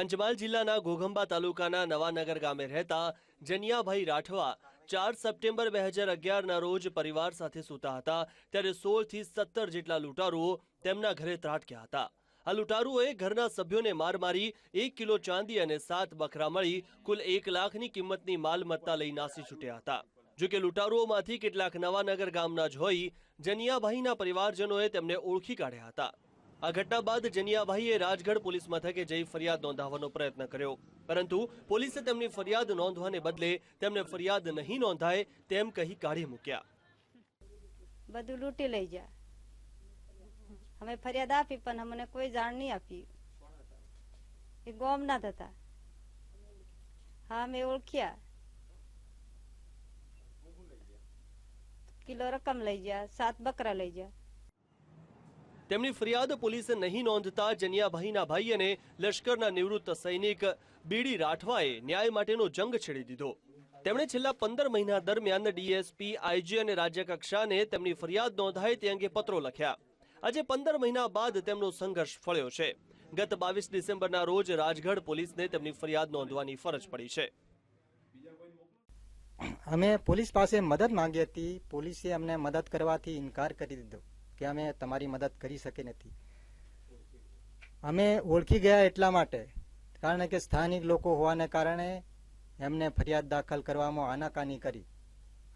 પંચમહાલ જિલ્લાના ઘોઘંબા તાલુકાના નવાનગર ગામે રહેતા જનિયાભાઈ રાઠવા ચાર સપ્ટેમ્બર બે હજાર અગિયારના રોજ પરિવાર સાથે સૂતા હતા. ત્યારે સોળથી સત્તર જેટલા લૂંટારુઓ તેમના ઘરે ત્રાટક્યા હતા. આ લૂંટારુઓએ ઘરના સભ્યોને માર મારી, એક કિલો ચાંદી અને સાત બકરા મળી, કુલ એક લાખની કિંમતની માલમત્તા લઈ નાસી છૂટ્યા હતા. જો કે લૂંટારુઓમાંથી કેટલાક નવાનગર ગામના જ હોઈ જનિયાભાઈના પરિવારજનોએ તેમને ઓળખી કાઢ્યા હતા. આ ઘટના બાદ જનિયાભાઈએ રાજગઢ પોલીસ મથકે જઈ ફરિયાદ નોંધાવવાનો પ્રયત્ન કર્યો. પરંતુ પોલીસે તેમની ફરિયાદ નોંધવાને બદલે તેમને ફરિયાદ નહીં નોંધાય તેમ કહી કાઢી મૂક્યા. બધું લૂંટી લઈ જા અમે ફરિયાદ આપી, પણ અમને કોઈ જાણ નહીં આપી. એ ગોમ ના થતા હા, અમે ઓળખ્યા. કિલો રકમ લઈ ગયા, સાત બકરા લઈ જા તેમની ફરિયાદ પોલીસે નહીં નોંધતા જનિયાભાઈના ભાઈ અને લશ્કરના નિવૃત્ત સૈનિક બીડી રાઠવાએ ન્યાય માટેનો જંગ છેડી દીધો. તેમણે છેલ્લા પંદર મહિના દરમિયાન ડીએસપી, આઈજી અને રાજ્ય કક્ષાને તેમની ફરિયાદ નોંધાય તે અંગે પત્રો લખ્યા. આજે પંદર મહિના બાદ તેમનો સંઘર્ષ ફળ્યો છે. ગત બાવીસ ડિસેમ્બરના રોજ રાજગઢ પોલીસને તેમની ફરિયાદ નોંધવાની ફરજ પડી છે. અમે પોલીસ પાસે મદદ માંગી હતી. પોલીસે અમને મદદ કરવાથી ઇનકાર કરી દીધો. કે અમે તમારી મદદ કરી શકી નથી. અમે ઓળખી ગયા એટલા માટે, કારણ કે સ્થાનિક લોકો હોવાને કારણે એમને ફરિયાદ દાખલ કરવામાં આનાકાની કરી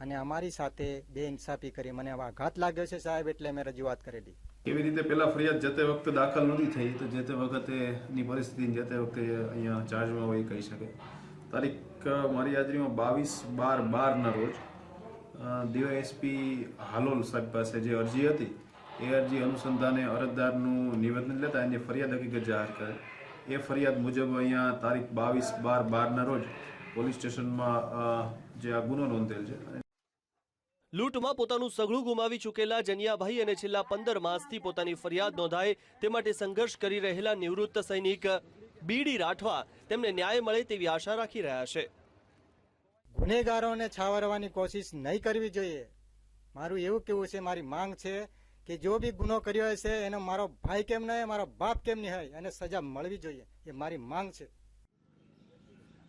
અને અમારી સાથે બે ઇન્સાફી કરી. મને આઘાત લાગ્યો છે સાહેબ, એટલે મેં રજૂઆત કરેલી. એવી રીતે પેલા ફરિયાદ જે વખતે દાખલ નથી થઈ, તો જે તે વખતે ની પરિસ્થિતિ જે વખતે અહીંયા ચાર્જમાં હોય કહી શકે. તારીખ મારી હાજરીમાં બાવીસ બાર બારના રોજ ડીવાયએસપી હાલોલ સાહેબ પાસે જે અરજી હતી એ અરજી અનુસંધાને અરજદારનું નિવેદન લેતા એની ફરિયાદ હકીકત જાહેર કરે એ ફરિયાદ મુજબ અહીંયા તારીખ બાવીસ બાર બારના રોજ પોલીસ સ્ટેશનમાં જે આ ગુનો નોંધેલ છે. લૂંટમાં પોતાનું સઘળું ગુમાવી ચૂકેલા જનિયાભાઈ અને છેલ્લા પંદર માસથી પોતાની ફરિયાદ નોંધાય તે માટે સંઘર્ષ કરી રહેલા નિવૃત્ત સૈનિક બીડી રાઠવા તેમને ન્યાય મળે તેવી આશા રાખી રહ્યા છે. ગુનેગારોને છાવરવાની કોશિશ નહીં કરવી જોઈએ. મારું એવું કેવું છે મારી માંગ છે કે જો બી ગુનો કર્યો હશે, એનો મારો ભાઈ કેમ નહીં, મારો બાપ કેમ નહીં હોય, એને સજા મળવી જોઈએ. એ મારી માંગ છે.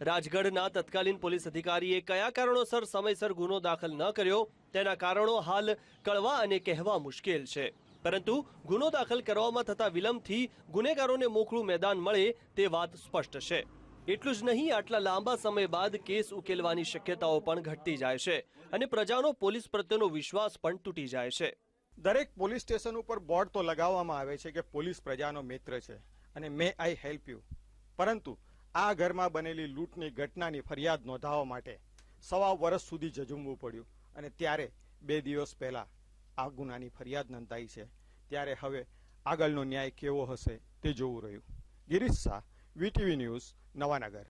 રાજગઢના તત્કાલીન પોલીસ અધિકારીએ કયા કારણોસર સમયસર ગુનો દાખલ ન કર્યો? તેના કારણો હાલ કળવા અને કહેવા મુશ્કેલ છે. પરંતુ ગુનો દાખલ કરવામાં થતા વિલંબથી ગુનેગારોને મોખળું મેદાન મળે તે વાત સ્પષ્ટ છે. એટલું જ નહીં, આટલા લાંબા સમય બાદ કેસ ઉકેલવાની શક્યતાઓ પણ ઘટતી જાય છે અને પ્રજાનો પોલીસ પ્રત્યેનો વિશ્વાસ પણ તૂટી જાય છે. દરેક પોલીસ સ્ટેશન ઉપર બોર્ડ તો લગાવવામાં આવે છે કે પોલીસ પ્રજાનો મિત્ર છે અને મે આઈ હેલ્પ યુ. પરંતુ આ ઘરમાં બનેલી લૂંટની ઘટનાની ફરિયાદ નોંધાવવા માટે સવા વર્ષ સુધી જજુમવું પડ્યું અને ત્યારે બે દિવસ પહેલા આ ગુનાની ફરિયાદ નોંધાઈ છે. ત્યારે હવે આગળનો ન્યાય કેવો હશે તે જોવું રહ્યું. Girish Shah, VTV news, Navanagar.